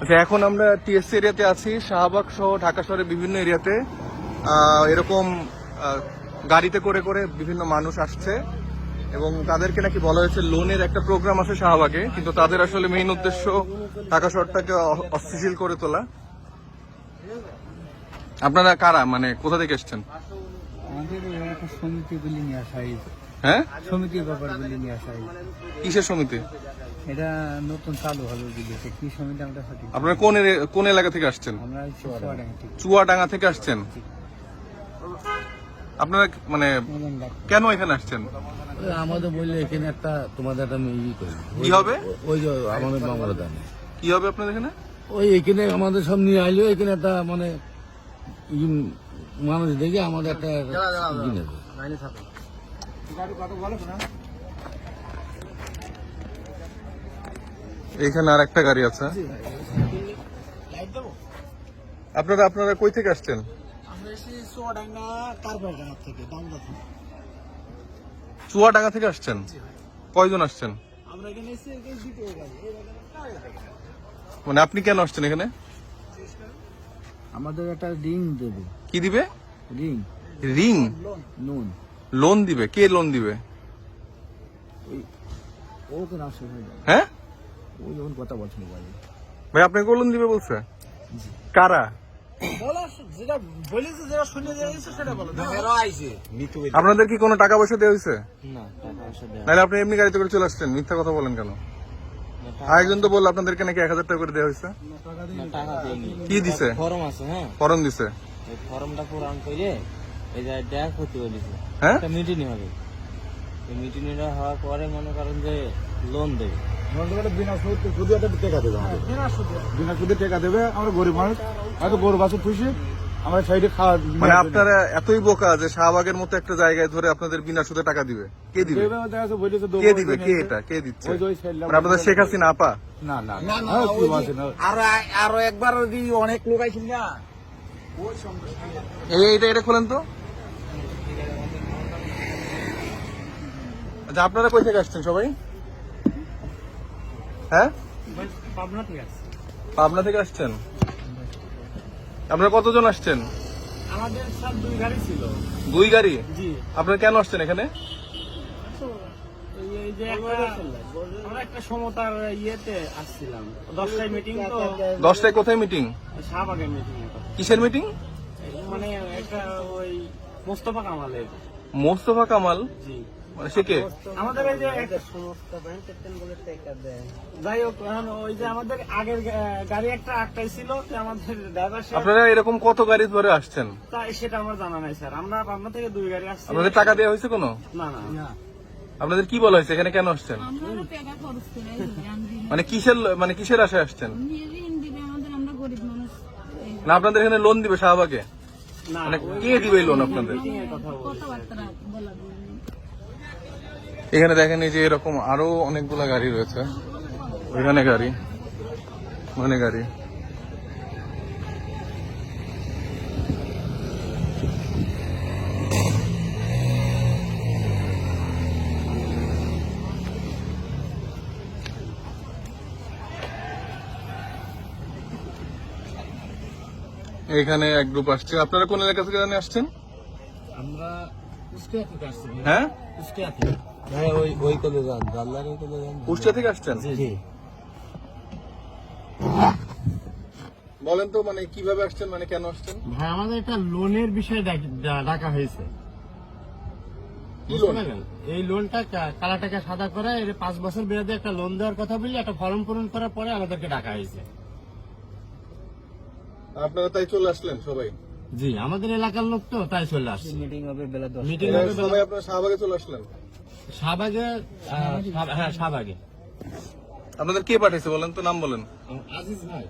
আচ্ছা এখন আমরা টিএসসি এরিয়াতে আছি। শাহবাগ সহ ঢাকা শহরের বিভিন্ন এরিয়াতে এরকম গাড়িতে করে করে বিভিন্ন মানুষ আসছে। এবং তাদেরকে নাকি বলা হয়েছে লোনের একটা প্রোগ্রাম আছে শাহবাগে কিন্তু তাদের আসলে মেইন উদ্দেশ্য ঢাকা শহরটাকে অ- অস্থিতিশীল করে তোলা। আপনারা কারা? মানে কোথা থেকে এসছেন? হয়েছে হ্যাঁ? হয়েছে কিসের সমিতি? এটা নতুন চালু হবে বুঝেছে কি সমিতি আমরা সঠিক আপনারা কোন কোন এলাকা থেকে আসছেন? আমরা চুয়াডাঙ্গা। থেকে। চুয়াডাঙ্গা থেকে আসছেন? আপনারা মানে কেন এখানে আসছেন? আমাদের বললে এখানে একটা তোমাদের একটা ই করি। কি হবে? ওই যে আমাদের বাংলা দানে কি হবে আপনাদের এখানে? ওই এখানে আমাদের সব নিয়ে আইলেও এখানে একটা মানে মানুষ দেখে আমাদের একটা এইখানে আর একটা গাড়ি আছে। আপনারা আপনারা কই থেকে আসছেন? চুয়াডাঙ্গা থেকে আসছেন? কয়জন আসছেন? মানে আপনি কেন আসছেন এখানে? আমাদের একটা রিং দেবে। কি দিবে? রিং। রিং? নুন লোন দিবে? কে লোন দিবে? হ্যাঁ? ও যখন কথা বলছিল বাড়ি ভাই আপনাকে লোন দিবে বলছে? কারা? বলেছে আপনাদের কি কোনো টাকা পয়সা দেওয়া হয়েছে? নাহলে আপনি এমনি গাড়িতে করে চলে আসছেন। মিথ্যা কথা বলেন কেন? আরেকজন তো বলল আপনাদেরকে নাকি এক হাজার টাকা করে দেওয়া হয়েছে। কি দিছে? ফর্ম আছে হ্যাঁ। ফরম দিছে। ফর্মটা পূরণ করে এই যে দেখ হতে বলেছে হ্যাঁ? মিটিং হবে। মিটিং হওয়ার পরে মনে করেন যে লোন দেবে। বিনা সুদে সুদে একটা টাকা দেবে আমাদের। বিনা সুদে। টাকা দেবে আমরা গরিব মানুষ। হয়তো গরু বাছুর পুষি আমরা সাইডে খাওয়া মানে আপনারা এতই বোকা যে শাহবাগের মতো একটা জায়গায় ধরে আপনাদের বিনা সুদে টাকা দিবে। কে দিবে? কে দিবে? কে এটা? কে দিচ্ছে? মানে আপনাদের শেখ হাসিনা আপা? না না না। হ্যাঁ, আরও আরও একবার অনেক লোক আইছিল না এইটা এটা খোলেন তো। আচ্ছা আপনারা কই থেকে আসছেন সবাই? হ্যাঁ? পাবনা আছে পাবনা থেকে আসছেন? আপনারা কতজন আসছেন? আমাদের সব দুই গাড়ি ছিল। দুই গাড়ি? জি। আপনারা কেন আসছেন এখানে? এই- এই যে আমরা একটা সমতার ইয়েতে আসছিলাম। দশটায় মিটিং তো। দশটায় কোথায় মিটিং শাহবাগের মিটিং কিসের মিটিং মানে একটা ওই মোস্তফা কামালের। মোস্তফা কামাল? জি। সে কে আমাদের এই যে একটা- যাই হোক এখন ওই যে আমাদের আগের গাড়ি একটা আটটাই ছিল যে আমাদের ড্রাইভার আপনারা এরকম কত গাড়ি ধরে আসছেন সেটা আমার জানা নাই স্যার আমরা আপনার থেকে দুই গাড়ি আসছি আপনাদের টাকা দেওয়া হয়েছে কোনো না না আপনাদের কি বলা হয়েছে এখানে কেন আসছেন আমরা টাকা খরচ করে ঋণ দিবে মানে কিসের মানে কিসের আশায় আসছেন ঋণ দিবে আমাদের আমরা গরিব মানুষ এই না আপনাদের এখানে লোন দিবে শাহবাগে না মানে কে দিবে এই লোন আপনাদের কথাবার্তা। এখানে দেখেন এই যে এরকম আরও অনেকগুলা গাড়ি রয়েছে। ওইখানে গাড়ি ওখানে গাড়ি। এখানে এক গ্রুপ আসছে। আপনারা কোন এলাকা থেকে জানি আসছেন? আমরা হ্যাঁ? হ্যাঁ ওই ওই কলে যান জানলার ওই কলে যান। কুষ্টিয়া থেকে আসছেন? জি বলেন তো মানে কীভাবে আসছেন মানে কেন আসছেন? ভাই আমাদের একটা লোনের বিষয়ে ডাকা হয়েছে? এই লোনটা কালা টাকা সাদা করে এর পাঁচ বছর মেয়াদে একটা লোন দেওয়ার কথা বলি একটা ফর্ম পূরণ করার পরে আমাদেরকে ডাকা হয়েছে। আপনারা তাই চলে আসলেন সবাই? জি আমাদের এলাকার লোক তো তাই চলে আসছে। মিটিং হবে বেলা দশ মিটিং হবে সবাই আপনারা শাহবাগে চলে আসলেন? শাহবাগে হ্যাঁ শাহবাগে। আপনাদের কে পাঠিয়েছে বলেন তো? নাম বলেন। আজিজ ভাই।